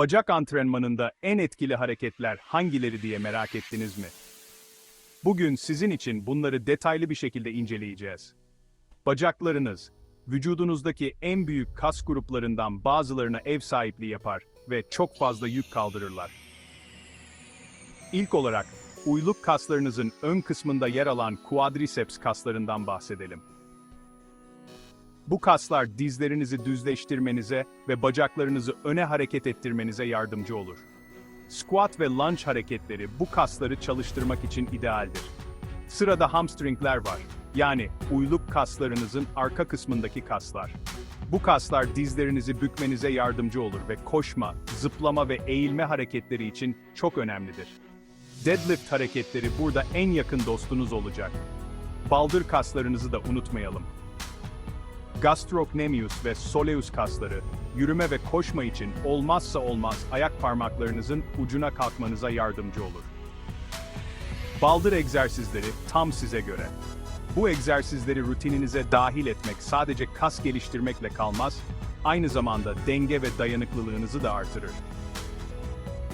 Bacak antrenmanında en etkili hareketler hangileri diye merak ettiniz mi? Bugün sizin için bunları detaylı bir şekilde inceleyeceğiz. Bacaklarınız, vücudunuzdaki en büyük kas gruplarından bazılarına ev sahipliği yapar ve çok fazla yük kaldırırlar. İlk olarak, uyluk kaslarınızın ön kısmında yer alan quadriceps kaslarından bahsedelim. Bu kaslar dizlerinizi düzleştirmenize ve bacaklarınızı öne hareket ettirmenize yardımcı olur. Squat ve lunge hareketleri bu kasları çalıştırmak için idealdir. Sırada hamstringler var. Yani uyluk kaslarınızın arka kısmındaki kaslar. Bu kaslar dizlerinizi bükmenize yardımcı olur ve koşma, zıplama ve eğilme hareketleri için çok önemlidir. Deadlift hareketleri burada en yakın dostunuz olacak. Baldır kaslarınızı da unutmayalım. Gastrocnemius ve soleus kasları, yürüme ve koşma için olmazsa olmaz ayak parmaklarınızın ucuna kalkmanıza yardımcı olur. Baldır egzersizleri tam size göre. Bu egzersizleri rutininize dahil etmek sadece kas geliştirmekle kalmaz, aynı zamanda denge ve dayanıklılığınızı da artırır.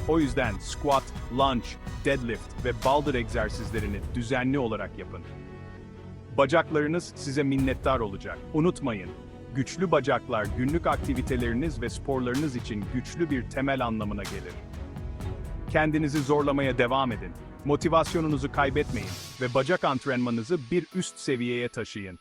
O yüzden squat, lunge, deadlift ve baldır egzersizlerini düzenli olarak yapın. Bacaklarınız size minnettar olacak. Unutmayın, güçlü bacaklar günlük aktiviteleriniz ve sporlarınız için güçlü bir temel anlamına gelir. Kendinizi zorlamaya devam edin. Motivasyonunuzu kaybetmeyin ve bacak antrenmanınızı bir üst seviyeye taşıyın.